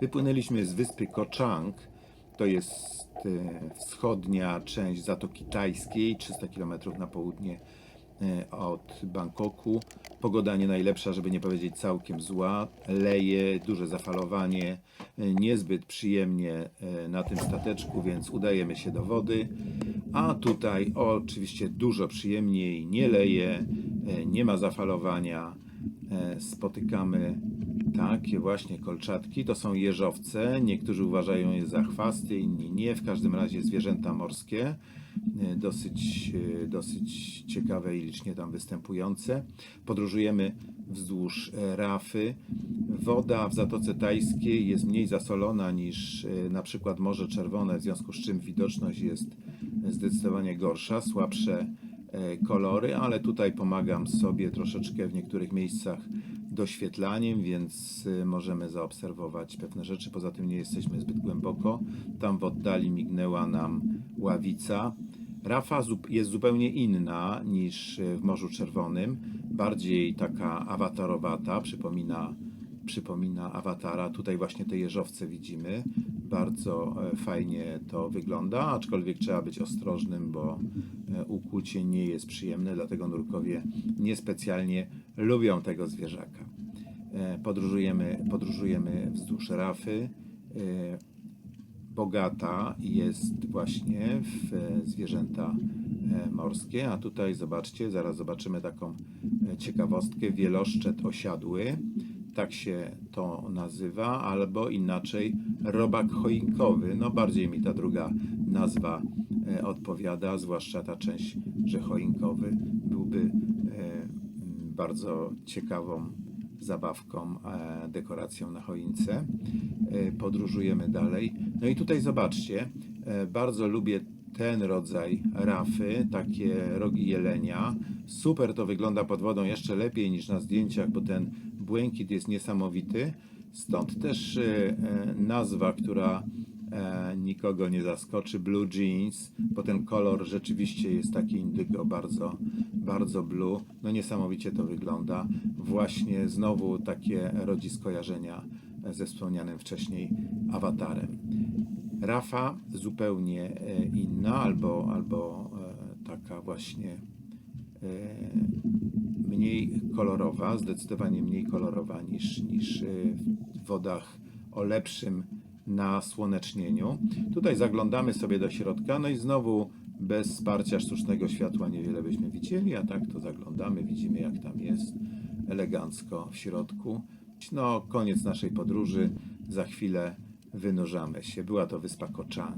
Wypłynęliśmy z wyspy Ko Chang. To jest e, wschodnia część Zatoki Tajskiej, 300 km na południe e, od Bangkoku. Pogoda nie najlepsza, żeby nie powiedzieć całkiem zła. Leje, duże zafalowanie, e, niezbyt przyjemnie na tym stateczku, więc udajemy się do wody. A tutaj oczywiście dużo przyjemniej, nie leje, nie ma zafalowania. E, Spotykamy takie właśnie kolczatki. To są jeżowce. Niektórzy uważają je za chwasty, inni nie. W każdym razie zwierzęta morskie. E, Dosyć, e, dosyć ciekawe i licznie tam występujące. Podróżujemy wzdłuż rafy. Woda w Zatoce Tajskiej jest mniej zasolona niż na przykład Morze Czerwone, w związku z czym widoczność jest zdecydowanie gorsza, słabsze kolory, ale tutaj pomagam sobie troszeczkę w niektórych miejscach doświetlaniem, więc e, możemy zaobserwować pewne rzeczy. Poza tym nie jesteśmy zbyt głęboko. Tam w oddali mignęła nam ławica. Rafa jest zupełnie inna niż e, w Morzu Czerwonym, bardziej taka awatarowata, przypomina, przypomina awatara. Tutaj właśnie te jeżowce widzimy. Bardzo e, fajnie to wygląda, aczkolwiek trzeba być ostrożnym, bo e, ukłucie nie jest przyjemne, dlatego nurkowie niespecjalnie lubią tego zwierzaka. E, Podróżujemy, podróżujemy wzdłuż rafy. E, bogata jest właśnie w zwierzęta e, morskie. A tutaj zobaczcie, zaraz zobaczymy taką ciekawostkę. Wieloszczet osiadły, tak się to nazywa, albo inaczej robak choinkowy. No bardziej mi ta druga nazwa odpowiada, zwłaszcza ta część, że choinkowy byłby e, bardzo ciekawą zabawką, e, dekoracją na choince. E, Podróżujemy dalej. No i tutaj zobaczcie, e, bardzo lubię ten rodzaj rafy, takie rogi jelenia. Super to wygląda pod wodą, jeszcze lepiej niż na zdjęciach, bo ten błękit jest niesamowity. Stąd też e, e, nazwa, która e, nikogo nie zaskoczy, blue jeans, bo ten kolor rzeczywiście jest taki indygo, bardzo, bardzo blue. No niesamowicie to wygląda. Właśnie znowu takie rodzi skojarzenia ze wspomnianym wcześniej awatarem. Rafa zupełnie e, inna, albo, albo e, taka właśnie e, mniej kolorowa, zdecydowanie mniej kolorowa niż, niż e, w wodach o lepszym nasłonecznieniu. Tutaj zaglądamy sobie do środka, no i znowu bez wsparcia sztucznego światła niewiele byśmy widzieli, a tak to zaglądamy, widzimy jak tam jest elegancko w środku. No, koniec naszej podróży. Za chwilę wynurzamy się. Była to wyspa Koczang.